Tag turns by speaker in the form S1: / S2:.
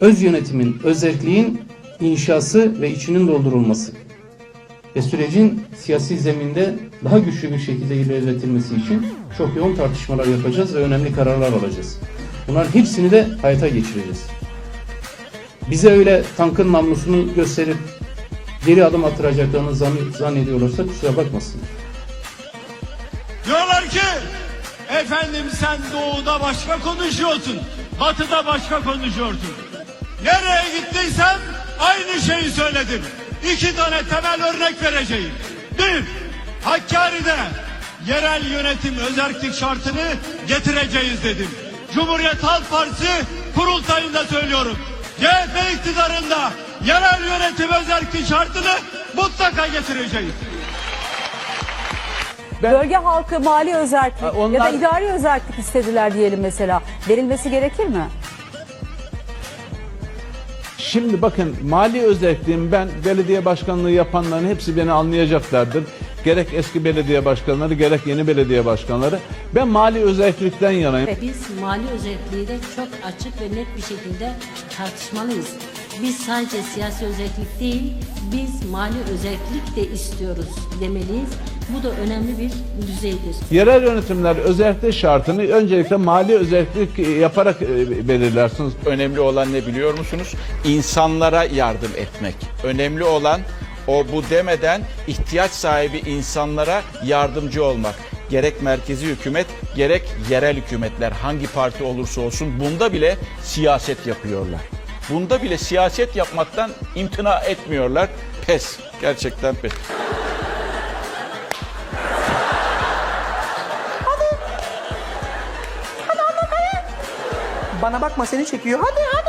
S1: öz yönetimin, özelliğin inşası ve içinin doldurulması ve sürecin siyasi zeminde daha güçlü bir şekilde ilerletilmesi için çok yoğun tartışmalar yapacağız ve önemli kararlar alacağız. Bunların hepsini de hayata geçireceğiz. Bize öyle tankın namlusunu gösterip geri adım attıracaklarını zann- zannediyorlarsa kusura bakmasın.
S2: Diyorlar ki efendim sen doğuda başka konuşuyorsun. Batıda başka konuşuyorsun. Nereye gittiysem aynı şeyi söyledim. İki tane temel örnek vereceğim. Bir, Hakkari'de yerel yönetim özerklik şartını getireceğiz dedim. Cumhuriyet Halk Partisi kurultayında söylüyorum. CHP iktidarında yerel yönetim özerklik şartını mutlaka getireceğiz.
S3: Bölge halkı mali özellik
S4: onlar-
S3: ya da idari özellik istediler diyelim mesela. Verilmesi gerekir mi?
S4: Şimdi bakın mali özelliğim ben belediye başkanlığı yapanların hepsi beni anlayacaklardır. Gerek eski belediye başkanları gerek yeni belediye başkanları. Ben mali özellikten yanayım.
S5: Biz mali özelliği de çok açık ve net bir şekilde tartışmalıyız. Biz sadece siyasi özellik değil, biz mali özellik de istiyoruz demeliyiz. Bu da önemli bir düzeydir.
S4: Yerel yönetimler özellik şartını öncelikle mali özellik yaparak e, belirlersiniz.
S6: Önemli olan ne biliyor musunuz? İnsanlara yardım etmek. Önemli olan o bu demeden ihtiyaç sahibi insanlara yardımcı olmak. Gerek merkezi hükümet gerek yerel hükümetler hangi parti olursa olsun bunda bile siyaset yapıyorlar. Bunda bile siyaset yapmaktan imtina etmiyorlar. Pes. Gerçekten pes.
S7: Bana bakma seni çekiyor. Hadi hadi.